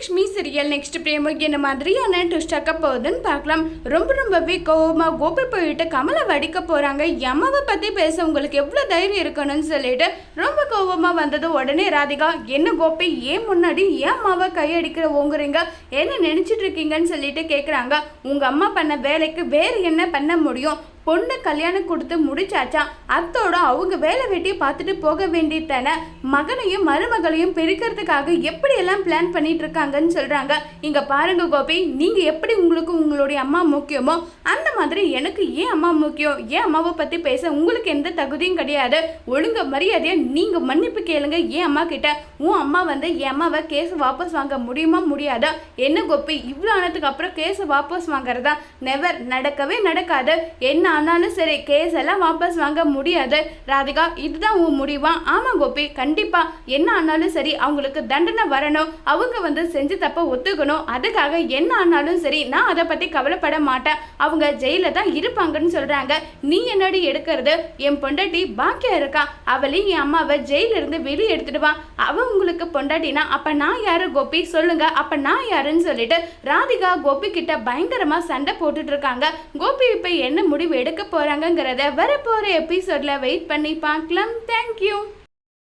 Mahalakshmi serial next பிரேம என்ன மாதிரியான twist ஆக்க போகுதுன்னு பார்க்கலாம். ரொம்ப ரொம்பவே கோபமாக கோபி போயிட்டு கமலை வடிக்க போகிறாங்க யமவை பற்றி பேச உங்களுக்கு எவ்வளோ தைரியம் இருக்கணும்னு சொல்லிட்டு ரொம்ப கோபமாக வந்தது உடனே ராதிகா. என்ன கோபி ஏன் முன்னாடி ஏன் அம்மாவை கையடிக்கிற ஓங்குறீங்க? என்ன நினச்சிட்டு இருக்கீங்கன்னு சொல்லிட்டு கேட்குறாங்க உங்கள் அம்மா பண்ண வேலைக்கு வேறு என்ன பண்ண முடியும்? பொண்ணு கல்யாணம் கொடுத்து முடிச்சாச்சா? அத்தோட அவங்க வேலை வெட்டி பார்த்துட்டு போக வேண்டியதான? மகனையும் மருமகளையும் பிரிக்கிறதுக்காக எப்படியெல்லாம் பிளான் பண்ணிட்டு இருக்காங்கன்னு சொல்றாங்க. இங்க பாருங்க கோபி நீங்க எப்படி உங்களுக்கு உங்களுடைய அம்மா முக்கியமோ அந்த மாதிரி எனக்கு ஏன் அம்மா முக்கியம்? ஏன் அம்மாவை பத்தி பேச உங்களுக்கு எந்த தகுதியும் கிடையாது? ஒழுங்க மரியாதையா நீங்க மன்னிப்பு கேளுங்க. ஏன் அம்மா கிட்ட உன் அம்மா வந்து என் அம்மாவை கேஸ் வாபஸ் வாங்க முடியுமா முடியாதா? என்ன கோபி இவ்வளோ ஆனதுக்கு அப்புறம் கேஸ் வாபஸ் வாங்குறதா? நெவர் நடக்கவே நடக்காது. என்ன ஆனாலும் சரி கேஸ் எல்லாம் வாபஸ் வாங்க முடியாது. ராதிகா இதுதான் உன் முடிவா? ஆமா கோபி கண்டிப்பா. என்ன ஆனாலும் சரி அவங்களுக்கு தண்டனை வரணும். அவங்க வந்து செஞ்சு தப்ப ஒத்துக்கணும். அதுக்காக என்ன ஆனாலும் சரி நான் அதை பத்தி கவலைப்பட மாட்டேன். அவங்க ஜெயில தான் இருப்பாங்கன்னு சொல்றாங்க. நீ என்னடி எடுக்கிறது? என் பொண்டாட்டி பாக்கியா இருக்கா? அவளையும் என் அம்மாவை ஜெயில இருந்து வெளியே எடுத்துடுவா அவ உங்களுக்கு பொண்டாட்டினா அப்ப நான் யாரு கோபி? சொல்லுங்க. அப்ப நான் யாருன்னு சொல்லிட்டு ராதிகா கோபி கிட்ட பயங்கரமா சண்டை போட்டுட்டு இருக்காங்க. கோபி இப்ப என்ன முடிவு எடுக்க போறாங்கங்கிறத வரப்போற எபிசோட்ல வெயிட் பண்ணி பார்க்கலாம். தேங்க்யூ